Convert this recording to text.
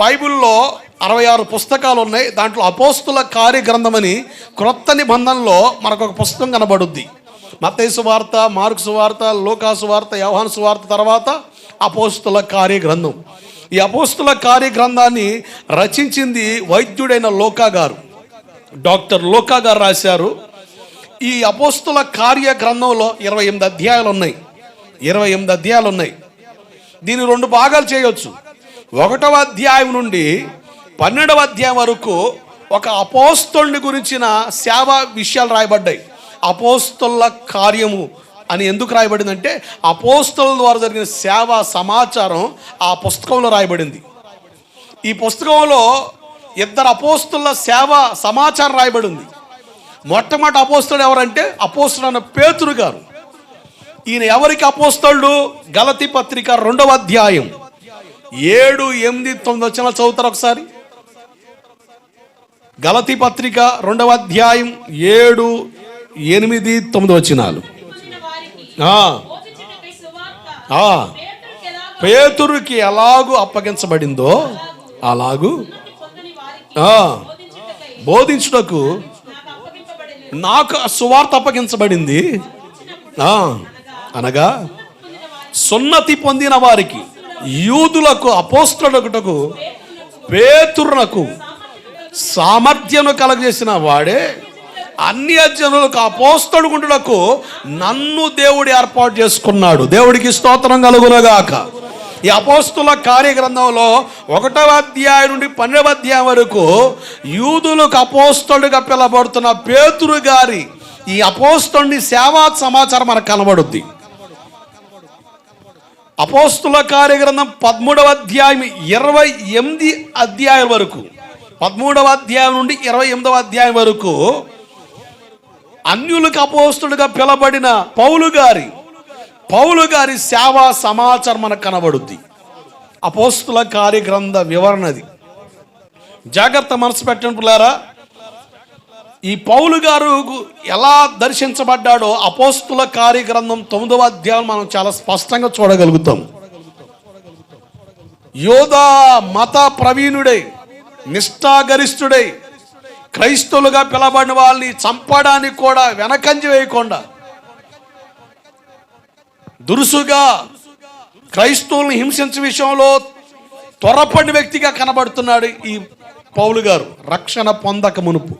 బైబిల్లో అరవై ఆరు పుస్తకాలు ఉన్నాయి దాంట్లో అపోస్తుల కార్యగ్రంథమని క్రొత్త నిబంధనలో మనకు ఒక పుస్తకం కనబడుద్ది. మత్తయి సువార్త మార్కు సువార్త లోకా సువార్త యవహాన్ సువార్త తర్వాత అపోస్తుల కార్యగ్రంథం. ఈ అపోస్తుల కార్యగ్రంథాన్ని రచించింది వైద్యుడైన లోకా గారు. డాక్టర్ లోకా గారు రాశారు. ఈ అపోస్తుల కార్య గ్రంథంలో ఇరవై ఎనిమిది అధ్యాయాలు ఉన్నాయి ఇరవై ఎనిమిది అధ్యాయాలు ఉన్నాయి దీన్ని రెండు భాగాలు చేయొచ్చు. ఒకటవ అధ్యాయం నుండి పన్నెండవ అధ్యాయం వరకు ఒక అపోస్తుల్ని గురించిన సేవ విషయాలు రాయబడ్డాయి. అపోస్తుల కార్యము అని ఎందుకు రాయబడిందంటే అపోస్తుల ద్వారా జరిగిన సేవ సమాచారం ఆ పుస్తకంలో రాయబడింది. ఈ పుస్తకంలో ఇద్దరు అపోస్తుల సేవ సమాచారం రాయబడి ఉంది మొట్టమొదటి అపోస్తుడు ఎవరంటే అపోస్తుడు అన్న పేతురు గారు. ఈయన ఎవరికి అపోస్తలుడు గలతి పత్రిక రెండవ అధ్యాయం. ఏడు ఎనిమిది తొమ్మిది వచ్చిన చదువుతారు ఒకసారి? గలతి పత్రిక రెండవ అధ్యాయం ఏడు ఎనిమిది తొమ్మిది వచ్చినాలు పేతురుకి ఎలాగూ అప్పగించబడిందో అలాగూ బోధించుటకు నాకు ఆ సువార్త అప్పగించబడింది. అనగా సున్నతి పొందిన వారికి యూదులకు అపోస్తులకుటకు పేతురునకు సామర్థ్యను కలగజేసిన వాడే అన్ని జనులకు అపోస్తడుకుంటులకు నన్ను దేవుడు ఏర్పాటు చేసుకున్నాడు. దేవుడికి స్తోత్రం కలుగునగాక. ఈ అపోస్తుల కార్యగ్రంథంలో ఒకటవ అధ్యాయం నుండి పన్నెండవ అధ్యాయం వరకు యూదులకు అపోస్తడుగా పిలబడుతున్న పేతురు గారి ఈ అపోస్తుడిని సేవా సమాచారం మనకు కనబడుద్ది. అపోస్తుల కార్యగ్రంథం పదమూడవ అధ్యాయం ఇరవై ఎనిమిది అధ్యాయం వరకు. పదమూడవ అధ్యాయం నుండి ఇరవై ఎనిమిదవ అధ్యాయం వరకు అన్యులకు అపోస్తుడుగా పిలబడిన పౌలు గారి పౌలు గారి సేవా సమాచారం మనకు కనబడుద్ది. అపోస్తుల కార్యగ్రంథ వివరణది జాగ్రత్త మనసు పెట్టండి పిల్లారా. ఈ పౌలు గారు ఎలా దర్శించబడ్డాడో అపోస్తుల కార్యగ్రంథం తొమ్మిదవ అధ్యాయం మనం చాలా స్పష్టంగా చూడగలుగుతాం. యోధా మత ప్రవీణుడై నిష్ఠాగరిష్ఠుడై క్రైస్తవులుగా పిలబడిన వాళ్ళని చంపడానికి కూడా వెనకంజ వేయకుండా దురుసుగా క్రైస్తవుల్ని హింసించే విషయంలో త్వరపడిన వ్యక్తిగా కనబడుతున్నాడు ఈ పౌలు గారు. రక్షణ పొందక మునుపు.